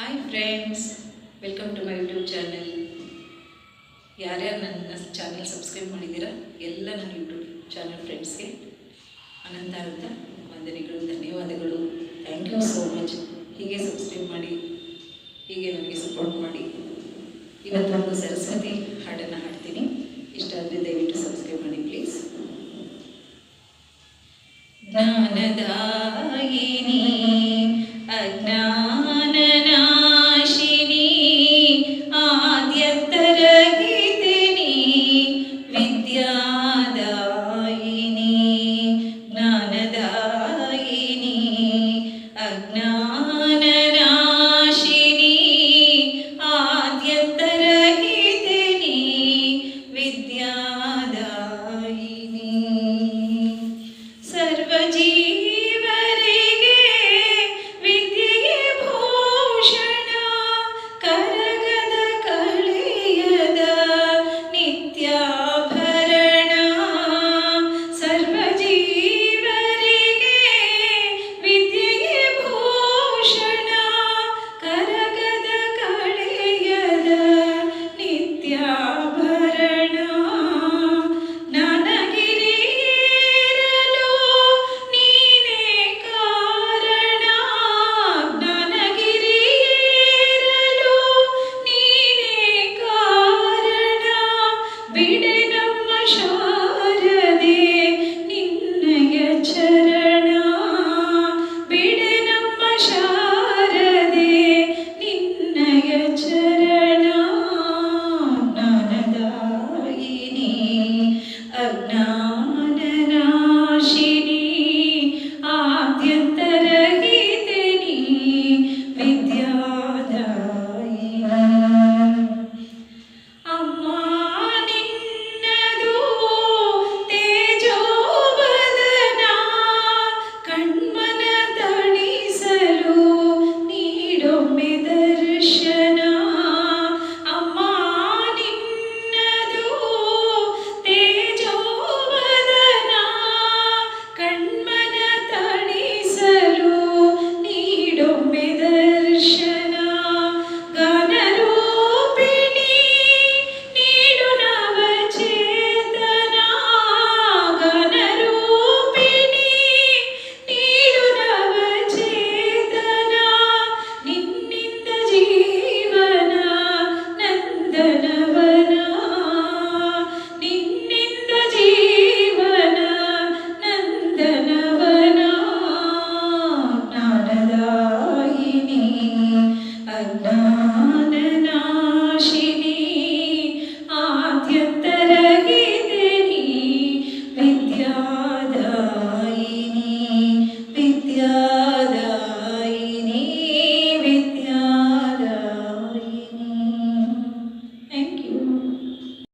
Hi friends welcome to my YouTube channel ಯಾರ್ಯಾರು ನನ್ನ channel subscribe ಮಾಡಿದ್ದೀರಾ? ಎಲ್ಲ ನನ್ನ ಯೂಟ್ಯೂಬ್ ಚಾನಲ್ ಫ್ರೆಂಡ್ಸ್ಗೆ ಅನಂತ ಅಂತ ವಂದನೆಗಳು, ಧನ್ಯವಾದಗಳು. ಥ್ಯಾಂಕ್ ಯು ಸೋ ಮಚ್ ಹೀಗೆ ಸಬ್ಸ್ಕ್ರೈಬ್ ಮಾಡಿ, ಹೀಗೆ ನನಗೆ ಸಪೋರ್ಟ್ ಮಾಡಿ. ಇವತ್ತೊಂದು ಸರಸ್ವತಿ ಹಾಡನ್ನು ಹಾಡ್ತೀನಿ. ಇಷ್ಟ ಆದರೆ ದಯವಿಟ್ಟು ಸಬ್ಸ್ಕ್ರೈಬ್ ಮಾಡಿ ಪ್ಲೀಸ್ ಜ್ಞಾನದಾಯಿನಿ ಅಜ್ಞಾನನಾಶಿನಿ Abraão Hallelujah.